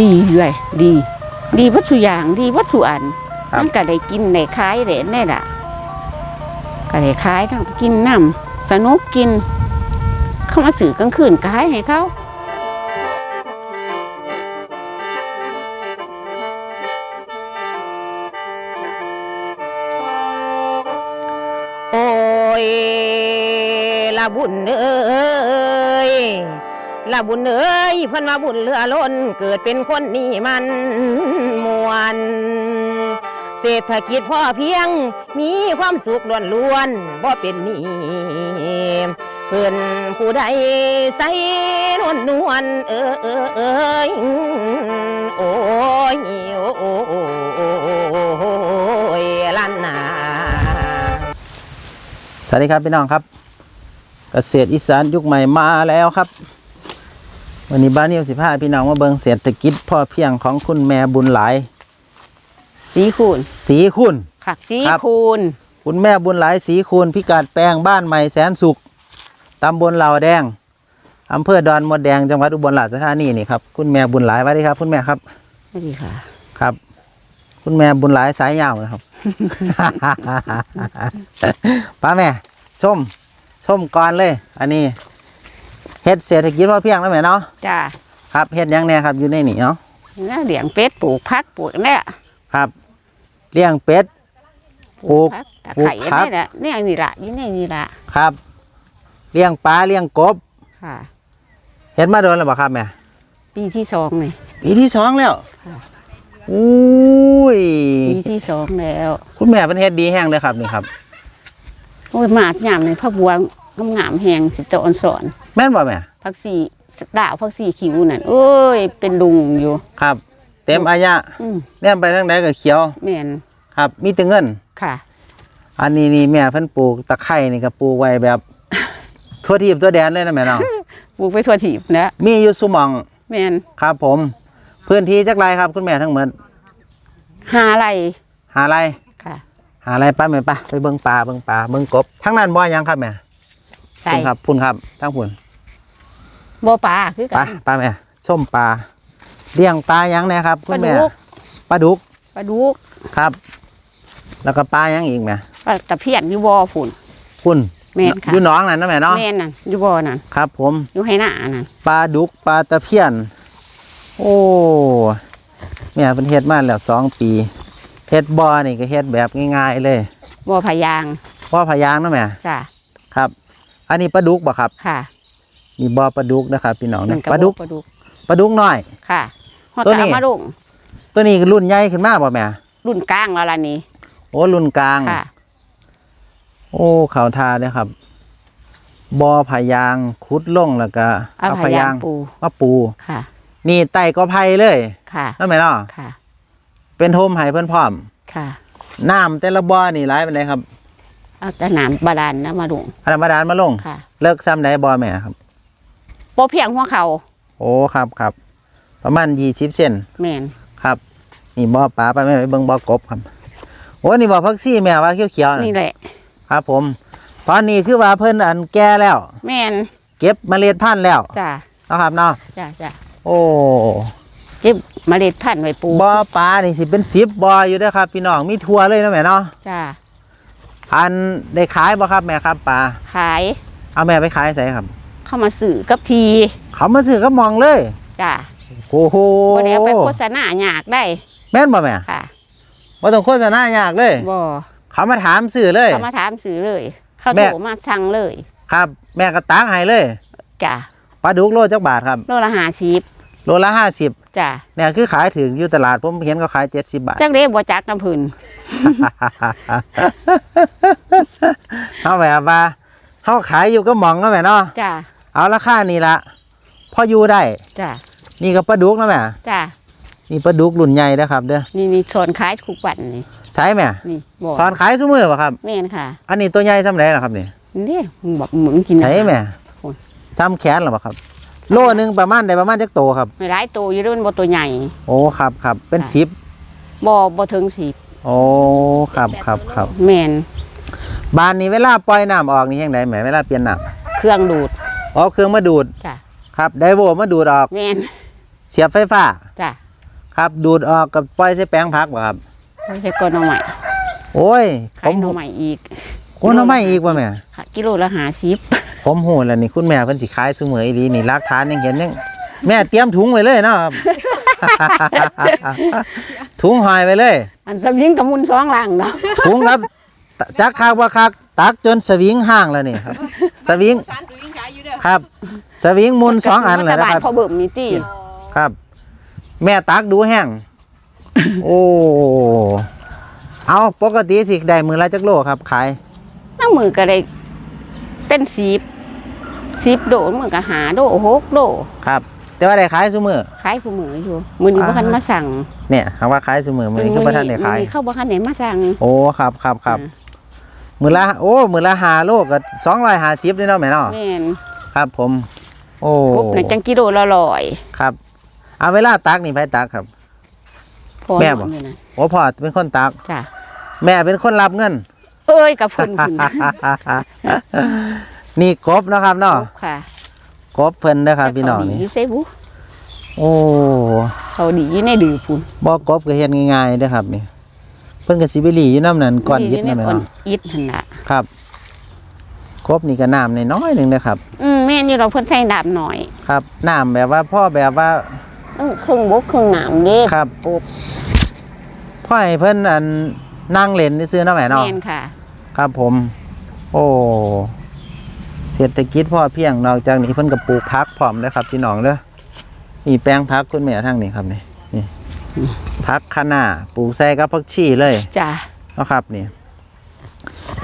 ดีเลยดี ดีวัตถุอย่างดีวัตถุอันครับ มันก็ได้กินได้ขายได้แน่ล่ะก็ได้ขายทั้งกินน้ำสนุกกิน เข้ามาสื่อกลางคืนก็ขายให้เขาโอ้ยละบุญเอ้ย ละบุญเอ้ยเพิ่นว่าบุญเลือล้นเกิดเป็นคนนี่มันมวน เศรษฐกิจพ่อเพียง มีความสุขล้วนล้วนบ่เป็นนี้เพิ่นผู้ใดใส่นวลนวลเออเออเอยโอ้ยโอ้โอ้โอ้โอ้โอ้ยลันนาสวัสดีครับพี่น้องครับ เกษตรอีสานยุคใหม่มาแล้วครับ วันนี้บ้านนิวสิพาพี่น้องมาเบิงเศรษฐกิจพ่อเพียงของคุณแม่บุญหลาย สีคูณสีคุณขักสีครับคูณคุณแม่บุญหลายสีคุณพิกัดแปลงบ้านใหม่แสนสุขตำบลเหล่าแดงอำเภอดอนมดแดงจังหวัดอุบลราชธานีนี่ครับคุณแม่บุญหลายสวัสดีครับ คุณแม่ครับไม่ดีค่ะ ครับ คุณแม่บุญหลายสายยาวนะครับป้าแม่ส้มส้มก่อนเลย อันนี้ เฮ็ดเศรษฐกิจพอเพียงแล้วแม่เนาะจ้าครับเฮ็ดหยังแน่ครับอยู่ในนี่เนาะเนี่ยเลี้ยงเป็ดปลูกพักปลูกเนี่ยครับเลี้ยงเป็ด ปลูกพักตะปลูกไคร้พักนี่แหละเนี่ยนี่ละยี่นี่นี่ละครับ เลี้ยงปลาเลี้ยงกบค่ะ เฮ็ดมาโดนแล้วบ่ครับแม่ปีที่สองเลย ปีที่สองแล้วค่ะ อุ้ยปีที่สองแล้วคุณแม่เป็นเฮ็ดดีแห้งเลยครับนี่ครับ โอ้ยหมาดยามในพระบัวงามงามๆแหงสิตะออนสอน แม่นบ่แม่พักสี่ดาวพักสี่ขิวนั่นโอ้ย เป็นลุงอยู่ครับ เต็มอายะอืมแนมไปทางใดก็เขียว แม่นครับ มีแต่เงิน ค่ะ อันนี้นี่แม่เพิ่นปลูกตะไคร้นี่ก็ปลูกไว้แบบ ทั่วทีบทั่วแดนเลยนะแม่เนาะ ปลูกไปทั่วถีบนะมีอยู่สุหมองแม่นครับผม พื้นที่จักไรครับคุณแม่ทั้งหมดหาอะไรหาไรค่ะหาไรป้าแม่ป้าไปเบิ่งปลาเบิ่งปลาเบิ่งกบทั้งนั้นบ่หยังครับแม่ใส่พุ่นครับพุ่นครับทั้งพุ่น บ่ปลาคือปกัลานป้าแม่ส้มปลาเลี้ยงปลาหยังแน่ครับปคุลาณแม่ดุกปลาดุกปลาดุกครับ แล้วก็ปลาหยังอีกแม่ปลาตะเพียนอยู่บ่อฝุ่นพุ่นแม่นค่ะ อยู่หนองนั่นนะแม่เนาะแม่นน่ะอยู่บ่อนั่นครับ ผมอยู่ให้หน้านั่นปลาดุกปลาตะเพียน โอ้แม่เป็นเฮ็ดมาแล้วสองปีเฮ็ดบ่อนี่ก็เฮ็ดแบบง่ายๆเลยบ่อพะยางบ่อพะยางเนาะแม่จ้ะครับ อันนี้ปลาดุกบ่ครับ ค่ะ มีบ่อปลาดุกนะครับพี่น้องมันะนก็ปลาดุกบ่ปลาดุกปลาดุกน้อยค่ะฮอดตัวตานี้มาลงตัวนี้รุ่นใหญ่ขึ้นมาบ่แม่รุ่นกลางแล้วล่ะนี่โอ้รุ่นกลางค่ะโอ้เขาทาเนี่ยครับบ่อพะยางขุดลงแล้วก็เอาพะยางปูมาปูค่ะ นี่ไต่ก็ไผ่เลย ค่ะนั่นแม่เนาะค่ะ เป็นโฮมให้เพิ่นพร้อม ค่ะน้ำแต่ละบ่อนี่หลายปานใดครับ เอาแต่น้ำบาดาลนะมาลงอันธรรมดานมาลง ค่ะ เลิกซ้ำใดบ่อแม่ครับ บ่เพียงหัวเขาโอ้ครับครับ ประมาณ20เซนแม่นครับนี่บ่อปลาไปแม่ไปเบิ่งบ่อกบครับ โอ้นี่บ่อพักซี่แม่ว่าเขียวๆนี่น่ะแหละ ครับ ผมตอนนี้คือว่าเพิ่นอันแก่แล้ว แม่นเก็บเมล็ดพันธุ์แล้วจ้ะเนาะครับเนาะจ้ะจ้ะโอ้เก็บเมล็ดพันธุ์ไว้ปลูกบ่อปลานี่สิเป็น10บ่ออยู่เด้อครับ พี่น้องมีทั่วเลยเนาะแม่เนาะจ้ะอันได้ขายบ่ครับแม่ครับปลาขาย เอาแม่ไปขายใส่ครับ เข้ามาสื่อกับทีเขามาซื้อก็มองเลยจ้ะโอ้โหบ่ได้เอาไปโฆษณาหยากได้แม่นบ่แม่ค่ะบ่ต้องโฆษณายากเลย บ่เขามาถามซื้อเลย เขามาถามสื่อเลย เขาแม่ โทรมาสั่งเลยครับ แม่ก็ตักให้เลยจ้ะปลาดุกโลจักบาทครับ โลละห้าสิบโลละห้าสิบจ้ะเนี่ยคือขายถึงอยู่ตลาดผมเห็นเขาขายเจ็ดสิบบาท จักเด้บ่จักน้ำพื้นเอาแบบว่าเขาขายอยู่ก็มองเนาะแม่เนาะจ้ะ เอาราคานี่ละพออยู่ได้ จ้ะนี่ก็ปลาดุกเนาะแม่จ้ะนี่ปลาดุกรุ่นใหญ่นะครับเด้อนี่นี่สอนขายทุกวันนี่ใช่แม่นี่บ่สอนขายซุมือป่ะครับ แม่นค่ะ อันนี้ตัวใหญ่ซ้ำไหนล่ะครับนี่นี่มึงบอกมึงกินใช่แม่โอ้ยซ้ำแขนหรอเปล่าครับ โลหนึงประมาณได้ประมาณจักโตครับไม่ร้ายตัวอยู่ด้วยมันบ่ตัวใหญ่ โอ้ครับครับเป็นค่ะสิบบ่บ่ถึงสิบโอ้ครับครับครับแม่นบานนี้เวลาปล่อยน้ำออกนี่ยังไงแหมเวลาเปลี่ยนน้เครื่องดูดำ อ๋อเครื่องมาดูดจ้ะครับไดโวมาดูดออก แม่นเสียบไฟฟ้า จ้ะครับ ดูดออกกับปล่อยใส่แปลงพักบ่ครับไม่ใช่ก้อนหน่อใหม่โอ้ยผขายมหน่อใหม่อีกโอ้น้องไม่อีกว่าแม่ ค่ะกิโลละหาสิบผมโหแล้วนี่คุณแม่เพิ่นสิขายซุมื้ออีหลีนี่รักฐานยังเห็นยังแม่เตรียมถุงไว้เลยเนาะครับ ถุงหอยไว้เลย อันสำยิงกับมุนสองหลังเนาะถุงครับตจักคักว่าคักตักจนสวิงห่างแล้วนี่ครับ สวิงสารส ครับ สวิงมุนสองอันเลยนะบาคทรับพอเบิ่มมีตี้ครับ แม่ตักดูแห้งโอ้เอาปกติสิได้มือละจักโลครับขายน้ามือก็ได้เป็นสิบสิบโดมือก็หาโดหกโดครับ แต่ว่าได้ขายซุมือขายผู้มืออยู่มือนี้อ่าบ่คันมาสั่งเนี่ยคำว่าขายซุมือมือนี้คือบ่ทันได้ขายมื้อนี้เข้าบ่คันได้มาสั่งโอ้ครับครับครับอืมมือละโอ้มือละหาโลก็สองร้อยหาสิบนี่เนาะแม่เนาะแม่น ครับผม โอ้กบน่ะจังกิโลละร้อยครับ เอาเวลาตักนี่ไผตักครับ พอแม่บ่นอนอยู่นั่นโอ้พ่อเป็นคนตัก จ้ะแม่เป็นคนรับเงิน เอ้ยกับพุ่นพุ่นนี่กบเนาะครับเนาะค่ะกบเพิ่นนะครับพี่น้องเขาดีนี่อยู่ไสบุโอ้เขาดีอยู่ในดื้อพุ่นบ่กบก็เฮ็ดง่ายๆเด้อครับนี่ เพิ่นก็สิไปหลีอยู่น้ำนั่นก้อนยิดดีนั่นแหละใก้อนเนาะอิฐหั่นน่ะครับ กบนี่ก็น้ำน้อยๆหนึงนะครับ อืมแม่นอยู่เราเพิ่นใส่ดาบหน่อยครับน้ำแบบว่าพ่อแบบว่าเอ้อครึ่งบกครึ่งหนามเด้ครับกบพ่อให้เพิ่นอันนั่งเล่นซื่อๆเนาะแม่เนาะ แม่นค่ะ ครับผม โอ้เศรษฐกิจพ่อเพียงนอกจากนี้เพิ่นก็ปลูกพักพร้อมเลยครับพี่น้องเด้อนี่แปลงพักคุณแม่ทางนี้ครับนี่นี่พักคะน้าปลูกใส่กับผักชีเลยจ้ะ เนาะครับนี่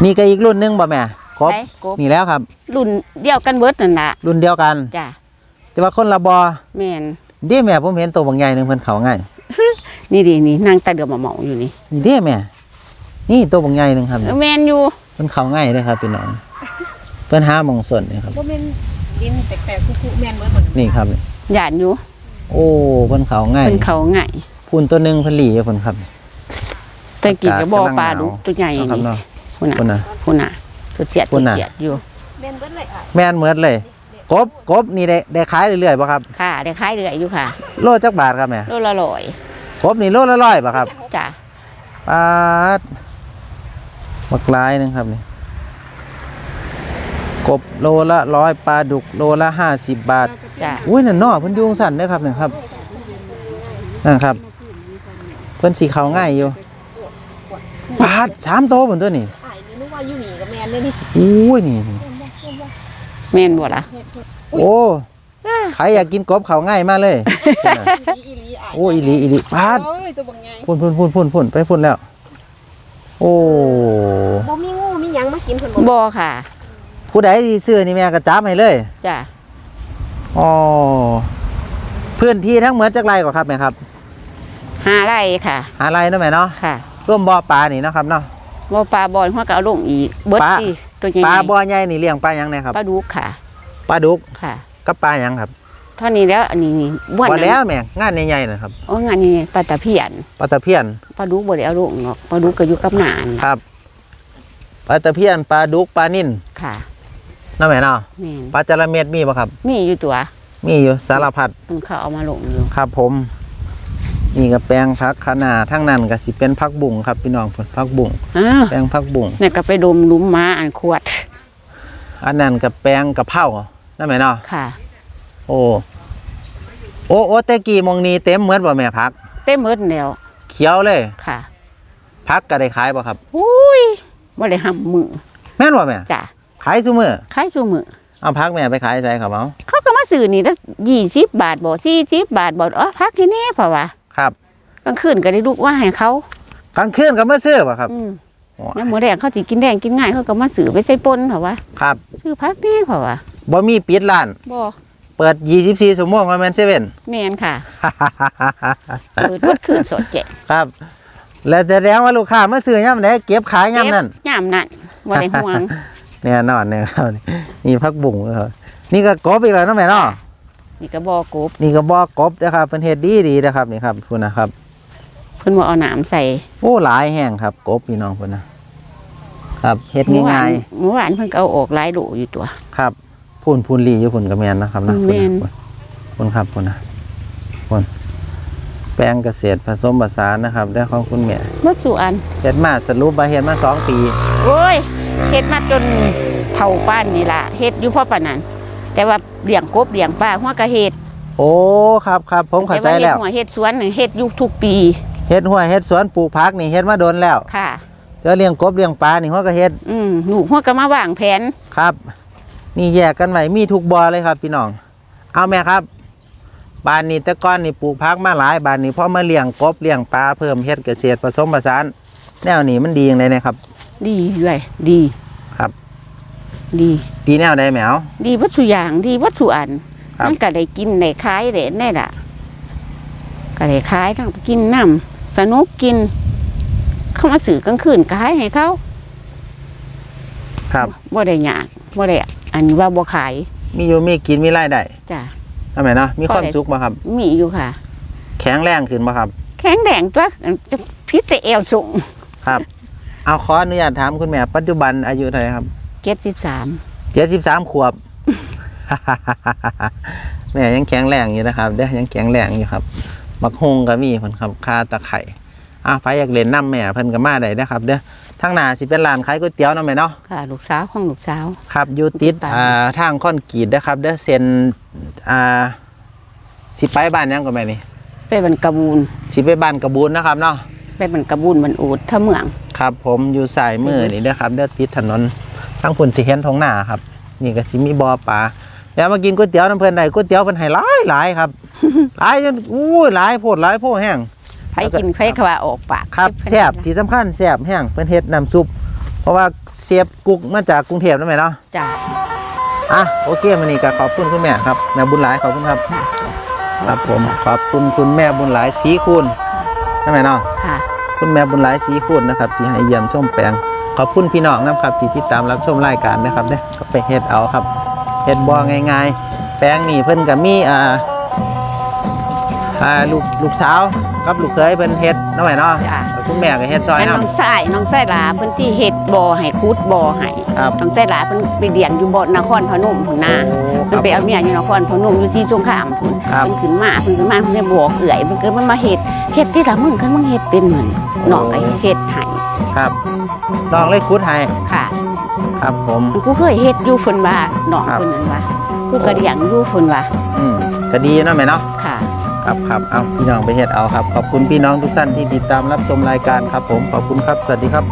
นี่ก็อีกรุ่นหนึงบ่แม่ ครบไปกบนี่แล้วครับ รุ่นเดียวกันเบิดนั่นล่ะรุ่นเดียวกัน จ้ะแต่ว่าคนละบอแม่นเด้แม่ผมเห็นตัวบางใหญ่หนึงเพิ่นเขาง่ายนี่ดินี่นางตาเดือมาเหมาอยู่นี่นี่เด้แม่ นี่ตัวบางใหญ่หนึงครับเอนี่อแม่นอยู่เพิ่นเขาง่ายเลยครับพี่น้อง เพิ่นหาหมองสนนี่ครับ บ่แม่นดินแตกๆคุๆแม่นเหมือนบ่นี่ครับนี่หยาดอยู่โอ้เพิ่นเขาง่ายเพิ่นเขาง่ายพูนตัวหนึ่งเพันหลีอยู่คนครับ แต่กินกับบ่ออากาศปลากำลังหนาวดุกตัวใหญ่นะครับนี่เนาะ พุ่นน่ะคนน่ะ พุ่นน่ะ ตัวเจียดพุ่ตัวนน่ะ เจียดอยู่แม่นเบิดเลยค่ะแม่นเหมือนเลย กบกบนี่ได้ได้ขายเรื่อยๆป่ะครับ ค่ะได้ขายเรื่อยอยู่ค่ะโลจักบาทครับแม่โลละร้อยกบนี่โลละร้อยป่ะครับจ้ะปาดบักลายหนึงครับนี่กบโลละร้อยปลาดุกโลละห้าสิบบาท จ้ะอุ้ยนั่นเนอเพิ่นอยุงสั่นเด้อครับนี่ครับนั่นครับ เพิ่นสีเขาง่ายอยู่ปาดสามโตบนตัวนี่ เลยนี่อุ้ยนี่นี่แม่นบ่ล่ะโอ้ใครอยากกินกบเขาง่ายมากเลยอีหลีอ้ายโอ้อีหลีอีหลีปาดโอ้ยตัวบักใหญ่พุ่นพุ่นพุ่นพุ่นพุ่นไปพุ่นแล้ว โอ้บ่มีงูมีหยังมากินเพิ่นบ่บ่ค่ะ ผู้ใดที่ซื้อนี่แม่กระจับให้เลยจ้ะอ๋อพื้นที่ทั้งหมดจักไรก่อนครับแม่ครับหาไรค่ะหาไรเนาะแม่เนาะค่ะ ร่วมบ่อปลานี่เนาะครับเนาะ บ่ปลาบอลหัวก็เอาลงอีกเบิดปลา สิตัวใหญ่ปลาบ่อใหญ่นี่เลี้ยงปลาหยังไงครับปลาดุกค่ะปลาดุกค่ะกับปลาหยังครับเท่านี้แล้วอันนี้บ้วนพอแล้วแม่งานใหญ่ๆนะครับโอ้งานนี้ปลาตะเพียนปลาตะเพียนปลาดุกบ่ได้เอาลงหรอกปลาดุกก็อยู่กับหนานคล่ะรับปลาตะเพียนปลาดุกปลานิ่นค่ะเนาะแม่เนาะแม่นปลาจระเม็ดมีป่ะครับ มีอยู่ตัวมีอยู่สารพัดมันเขาเอามาลงอยู่ครับผม นี่ก็แปลงพักคะนาทั้งนั้นก็สิเป็นพักบุ่งครับพี่น้องพุ่นพักบุ่งอ้าวแปลงพักบุ่ง เนี่ยก็ไปดมหลุมม้าอันขวดอันนั้นกับแปลงกับเผานั่นไหมเนาะค่ะ โอ้โอ้โอ้แต่กี่มองนี้เต็มเหมือนบ่แม่พัก เต็มหมดแล้วเขียวเลยค่ะพักก็ได้ขายบ่ครับ อุ้ยบ่ได้ห้ำมือแม่นบ่แม่จ้ะขายซุมื้อขายซุมือเอาพักแม่ไปขายใส่ครับเอาเขาก็มาซื้อนี่ละ20 บาทบ่40บาทบ่อ๋อพักที่นี่เพราะว่า ครับกลางคืนก็ได้ลูกว่าให้เขากลางคืนก็มาซื้อบ่ครับอืมโอ้แล้วมื้อแรกเขาสิกินแดงกินง่ายเขาก็มาซื้อไปใส่ปนเพราะว่าครับซื้อพักนี่เพราะว่าบ่มีปิดร้านบ่เปิด 24ชั่วโมงว่าแม่นเซเว่นแม่นค่ะเปิดหมดคืนสดแจกครับ แล้วแสดงว่าลูกค้ามาซื้อยามใดเก็บขายยามนั้นยามนั้นบ่ได้ห่วงแน่นอนเนี่ยครับนี่พักบุ่งครับนี่ก็กบอีกแล้วเนาะแม่เนาะ นี่ก็บ่กบนี่ก็บอกกบนะครับเป็นเฮ็ดดีดีนะครับนี่ครับคุณนะครับเพิ่นบ่เอาน้ำใส่โอ้หลายแห้งครับ กบพี่น้องคุณนะครับเฮ็ดเมื่อวาง่านยเมื่อวานเพิ่นก็เอาออกหลายโหลอยู่ตัวๆครับพูนพูนลีอยู่คุณกระแมนนะครับนะแม่นคุณคุณครับคุณนะคุณแปลงเกษตรผสมผสานนะครับ ได้ของคุณแม่บ่สู่อันเฮ็ดมาสรุปว่าเฮ็ดมาสองปีโอ้ยเฮ็ดมาจนเฒ่าป้านนี่ล่ะเฮ็ดอยู่เพราะปานนั้น แต่ว่าเลี้ยงกบเลี้ยงปลาหัวก็เฮ็ดโอ้ครับครับผมเข้าใจแล้วต่าเฮ็ดหัวเฮ็ดสวนนี่เฮ็ดอยู่ทุกปีเฮ็ดห้วยเฮ็ดสวนปลูกผักนี่เฮ็ดมาโดนแล้วค่ะเจอเลี้ยงกบเลี้ยงปลานี่หัวก็เฮ็ดอืมลูกหัวก็มาวางแผนครับ นี่แยกกันไว้มีทุกบ่อเลยครับ พี่น้อง เอาแม่ครับบ้านนี้แต่ก่อนนี่ปลูกผักมาหลายบ้านนี้พอมาเลี้ยงกบเลี้ยงปลาเพิ่มเฮ็ดเกษตรผสมผสานแนวนี้มันดีอย่างไรนะครับ ดีด้วยดีครับ ดี ดีแนวใดแหมว ดีวัตถุอย่างดีวัตถุอันครับ มันก็ได้กินได้ขายได้แน่ล่ะก็ได้ขายทั้งกินน้ำสนุกกิน เข้ามาสื่อกลางคืนก็ขายให้เขาครับ บ่ได้ยากบ่ได้อันนี้ว่าบ่ขายมีอยู่มีกินมีรายได้จ้ะ ทำไมเนาะมีความพอได้ สุขบ่ครับ มีอยู่ค่ะ แข็งแรงขึ้นบ่ครับ แข็งแรงตัวจะพิษแต่เอวสูงครับ เอาขออนุญาตถามคุณแม่ปัจจุบันอายุเท่าไหร่ครับ เจ็ดสิบสามเจ็ดสิบสามขวบ แม่ยังแข็งแรงอยู่นะครับเด้อยังแข็งแรงอยู่ครับบักฮงก็มีเพิ่นครับคาตะไคร่อะไปอยากเล่นน้ำแม่เพิ่นก็มาได้นะครับ เด้อทางหน้าสิเป็นร้านขายก๋วยเตี๋ยวเนาะแม่เนาะค่ะ ลูกสาวของลูกสาว ครับอยู่ติดไปอ่าทางคอนกรีตนะครับ เด้อเซ็นอ่าสิไปบ้านยังก็แม่นี่ไปบันกระบูนสิไปบ้านกระบูนนะครับเนาะไปบันกระบูนบันอูดถ้าเมือง ครับ ผมอยู่สายมือนี่เด้อครับ เด้อติดถนน ทางพุ่นสิเห็นท้องหน้าครับ นี่ก็สิมีบ่อปลาแล้วมากินก๋วยเตี๋ยวน้ำเพิ่นได้ก๋วยเตี๋ยวเพิ่นให้หลายหลายครับ หลายจนอู้ยหลายโพดหลายโพดแห้งใครกินใครขว่าออกปากครับแซ่บที่สำคัญแซ่บแห้งเพิ่นเฮ็ดน้ำซุป เพราะว่าเสียบกุกมาจากกรุงเทพนั่นแหละเนาะจ้ะอะโอเคมื้อนี้ก็ขอบคุณคุณแม่ครับแม่บุญหลายขอบคุณครับ ครับผมขอบคุณคุณแม่บุญหลายศรีคุณนั่นแหละเนาะค่ะคุณแม่บุญหลายสีคุณนะครับ ที่ให้เยี่ยมชมแปลง ขอบคุณพี่น้องนะครับที่ติดตามรับชมรายการนะครับเด้อก็ไปเฮ็ดเอาครับเฮ็ดบ่ง่ายๆ แปลงนี่เพิ่นก็มีอ่าอ่าลูกลูกสาวกับลูกเคยเพิ่นเฮ็ดเนาะแม่เนาะจ้ะ คุณแม่ก็เฮ็ดซอยแล้วนํน้องสายน้องสายหลาเพิ่นที่เฮ็ดบ่อให้คุดบ่อให้ครับน้องสายหลาเพิ่นไปเรียนอยู่บ่อนครพนมพุ่นนาโอ้คเพิ่รันบไปเอาเมียอยู่นครพนมอยู่ที่สงขลามพุ่นครับ เพิ่นขึ้นมาเพิ่นขึ้นมาเพิ่นได้บอกเอื่อยเพิ่นเกิดมันมาเฮ็ดเฮ็ดที่ละมึงคันมึงเฮ็ดเป็นเหมือนน้องไอ้เฮ็ดให้ครับ น้องเลยคุดให้ค่ะ ครับผม กูเคยเฮ็ดอยู่เพิ่นว่าน้องครับเพิ่นนั่นว่ากูก็เลี้ยงอยู่เพิ่นว่าอืมก็ดีเนาะแม่เนาะ ค่ะ ครับครับเอาพี่น้องไปเฮ็ดเอาครับ ขอบคุณพี่น้องทุกท่านที่ติดตามรับชมรายการครับผม ขอบคุณครับ สวัสดีครับ